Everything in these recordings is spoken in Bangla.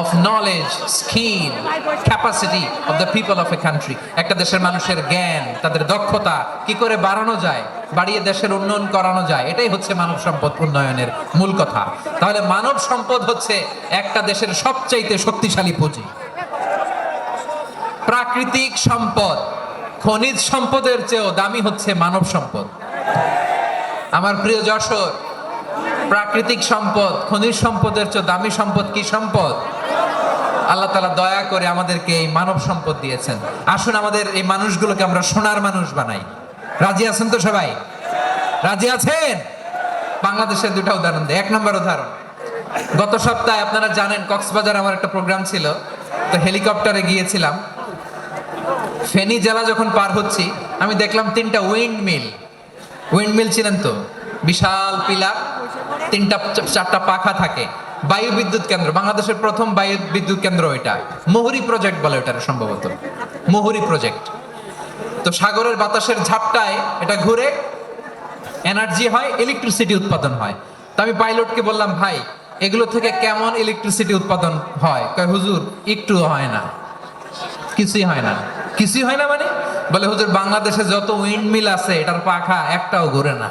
of knowledge skill capacity of the people of a country একটা দেশের মানুষের জ্ঞান, তাদের দক্ষতা, কি করে বাড়ানো যায়, বাড়িয়ে দেশের উন্নয়ন করানো যায়, এটাই হচ্ছে মানব সম্পদ উন্নয়নের মূল কথা। তাহলে মানব সম্পদ হচ্ছে একটা দেশের সবচাইতে শক্তিশালী পুঁজি। প্রাকৃতিক সম্পদ, খনিজ সম্পদের চেয়েও দামি হচ্ছে মানব সম্পদ। আমার প্রিয় যশোর, প্রাকৃতিক সম্পদ, খনিজ সম্পদের চেয়ে দামি সম্পদ কি সম্পদ? আল্লাহ তালা দয়া করে আমাদেরকে এই মানব সম্পদ দিয়েছেন। আসুন আমাদের এই মানুষগুলোকে আমরা সোনার মানুষ বানাই। রাজি আছেন তো সবাই? রাজি আছেন? বাংলাদেশের দুটা উদাহরণ দেয় এক নম্বর উদাহরণ। গত সপ্তাহে আপনারা জানেন, কক্সবাজার আমার একটা প্রোগ্রাম ছিল। তো হেলিকপ্টারে গিয়েছিলাম। ফেনী জেলা যখন পার হচ্ছি, আমি দেখলাম তিনটা উইন্ড মিল উইন্ড মিল ছিলেন তো? বিশাল পিলার, তিনটা, চারটা পাখা থাকে। বায়ু বিদ্যুৎ কেন্দ্র, বাংলাদেশের প্রথম বায়ু বিদ্যুৎ কেন্দ্র এটা মোহরি প্রজেক্ট বলে ওটা সম্ভবত। মোহরি প্রজেক্ট তো সাগরের বাতাসের ঝাপটায় এটা ঘুরে এনার্জি হয় ইলেকট্রিসিটি উৎপাদন হয়। তো আমি পাইলটকে বললাম, ভাই, এগুলো থেকে কেমন ইলেকট্রিসিটি উৎপাদন হয়? কয়, হুজুর, একটু হয় না। কিছুই হয় না। কিছুই হয় না মানে? বলে, হুজুর, বাংলাদেশে যত উইন্ড মিল আছে, এটার পাখা একটাও ঘুরে না।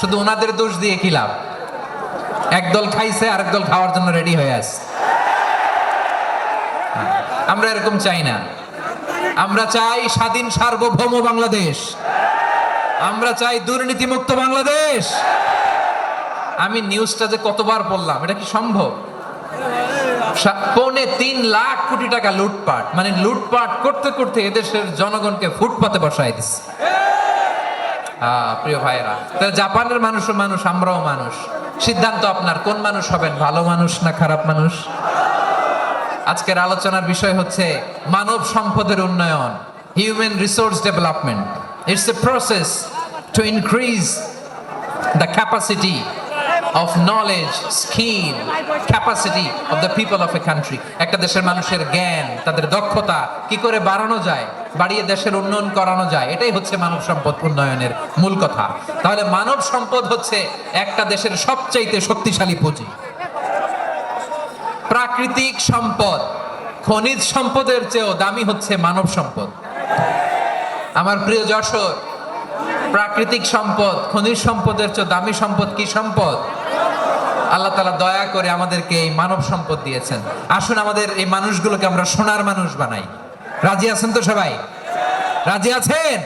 শুধু ওনাদের দোষ দিয়ে কি লাভ? একদল খাইছে, আরেক দল খাওয়ার জন্য রেডি হয়ে আছে। আমরা এরকম চাই না। আমরা চাই স্বাধীন সার্বভৌম বাংলাদেশ। আমরা চাই দুর্নীতিমুক্ত বাংলাদেশ। আমি নিউজটা যে কতবার পড়লাম, এটা কি সম্ভব? পৌনে তিন লাখ কোটি টাকা লুটপাট মানে লুটপাট করতে করতে এদেশের জনগণকে ফুটপাতে বসায় দিচ্ছে। প্রিয় ভাইরা তাহলে জাপানের মানুষও মানুষ, আমরাও মানুষ। সিদ্ধান্ত আপনার, কোন মানুষ হবেন, ভালো মানুষ না খারাপ মানুষ? আজকের আলোচনার বিষয় হচ্ছে মানব সম্পদের উন্নয়ন human resource development it's a process to increase the capacity of knowledge skill capacity of the people of a country একটা দেশের মানুষের জ্ঞান, তাদের দক্ষতা, কি করে বাড়ানো যায়, বাড়িয়ে দেশের উন্নয়ন করানো যায়, এটাই হচ্ছে মানব সম্পদ উন্নয়নের মূল কথা। তাহলে মানব সম্পদ হচ্ছে একটা দেশের সবচাইতে শক্তিশালী পুঁজি। প্রাকৃতিক সম্পদ, খনিজ সম্পদের চেয়েও দামি হচ্ছে মানব সম্পদ। আমার প্রিয় যশোর, প্রাকৃতিক সম্পদ, খনিজ সম্পদের চেয়ে দামি সম্পদ কি সম্পদ? আল্লাহ তালা দয়া করে আমাদেরকে এই মানব সম্পদ দিয়েছেন। আসুন আমাদের এই মানুষগুলোকে আমরা সোনার মানুষ বানাই। রাজি আছেন তো সবাই? রাজি আছেন?